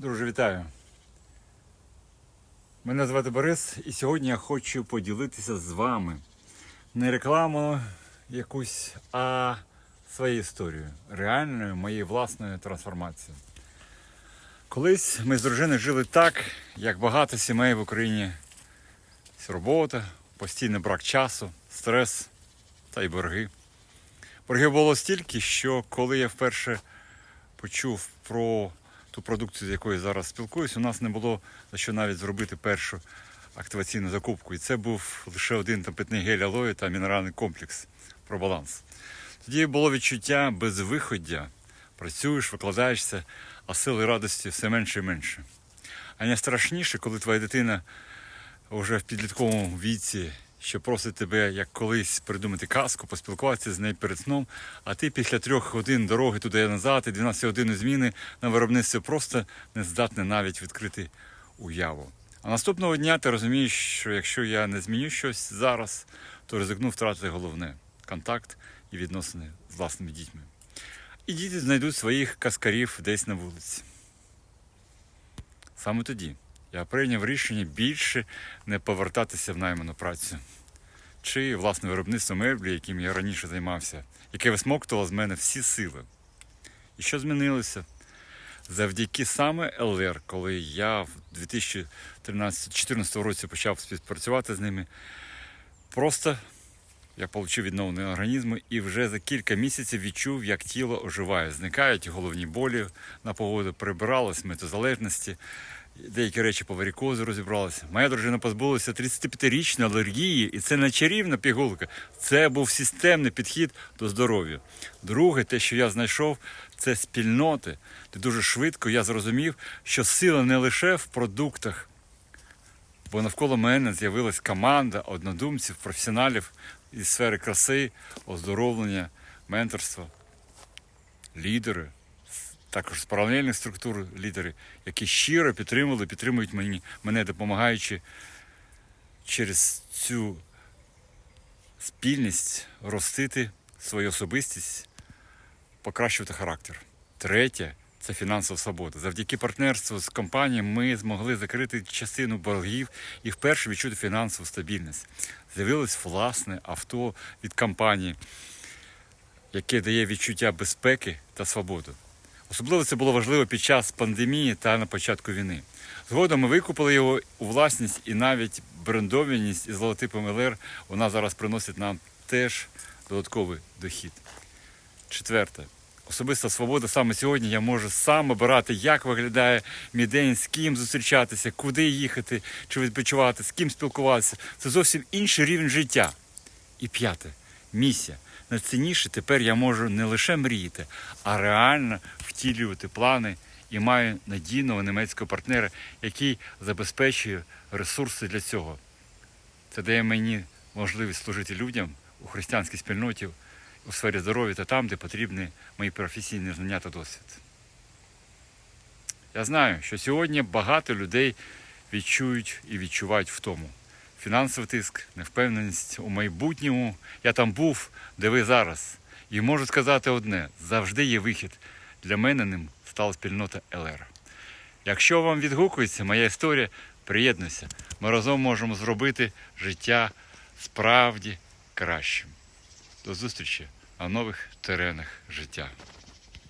Друже, вітаю. Мене звати Борис, і сьогодні я хочу поділитися з вами не рекламою якусь, а своєю історією, реальною моєю власною трансформацією. Колись ми з дружиною жили так, як багато сімей в Україні. Робота, постійний брак часу, стрес та й борги. Боргів було стільки, що коли я вперше почув про ту продукцію, з якою зараз спілкуюсь, у нас не було за що навіть зробити першу активаційну закупку. І це був лише один там питний гель алою та мінеральний комплекс про баланс. Тоді було відчуття безвиходя. Працюєш, викладаєшся, а сили радості все менше і менше. А найстрашніше, коли твоя дитина вже в підлітковому віці, що просить тебе, як колись придумати казку, поспілкуватися з нею перед сном, а ти після трьох годин дороги туди назад, і 12 годин зміни на виробництві просто не здатний навіть відкрити уяву. А наступного дня ти розумієш, що якщо я не зміню щось зараз, то ризикну втратити головне контакт і відносини з власними дітьми. І діти знайдуть своїх каскарів десь на вулиці. Саме тоді я прийняв рішення більше не повертатися в найману працю. Чи власне виробництво меблі, яким я раніше займався, яке висмоктувало з мене всі сили. І що змінилося? Завдяки саме ЛР, коли я в 2013-2014 році почав співпрацювати з ними, просто я отримав відновлення організму і вже за кілька місяців відчув, як тіло оживає. Зникають головні болі на погоду, прибиралось метозалежності, деякі речі по варікозу розібралися. Моя дружина позбулася 35-річної алергії, і це не чарівна пігулка. Це був системний підхід до здоров'я. Друге, те, що я знайшов, це спільноти. Де дуже швидко я зрозумів, що сила не лише в продуктах. Бо навколо мене з'явилась команда однодумців, професіоналів із сфери краси, оздоровлення, менторства, лідери, також з паралельних структур лідери, які щиро підтримували, підтримують мені, мене, допомагаючи через цю спільність ростити свою особистість, покращувати характер. Третє це фінансова свобода. Завдяки партнерству з компанією ми змогли закрити частину боргів і вперше відчути фінансову стабільність. З'явилось власне авто від компанії, яке дає відчуття безпеки та свободи. Особливо це було важливо під час пандемії та на початку війни. Згодом ми викупили його у власність і навіть брендованість із логотипом ЛР вона зараз приносить нам теж додатковий дохід. Четверте. Особиста свобода саме сьогодні я можу сам обирати, як виглядає мій день, з ким зустрічатися, куди їхати, чи відпочивати, з ким спілкуватися. Це зовсім інший рівень життя. І п'яте місія. Найцінніше тепер я можу не лише мріяти, а реально втілювати плани і маю надійного німецького партнера, який забезпечує ресурси для цього. Це дає мені можливість служити людям у християнській спільноті у сфері здоров'я та там, де потрібні мої професійні знання та досвід. Я знаю, що сьогодні багато людей відчують і відчувають втому. Фінансовий тиск, невпевненість у майбутньому. Я там був, де ви зараз. І можу сказати одне: завжди є вихід. Для мене ним стала спільнота ЛР. Якщо вам відгукується моя історія, приєднуйся. Ми разом можемо зробити життя справді кращим. До зустрічі на нових теренах життя.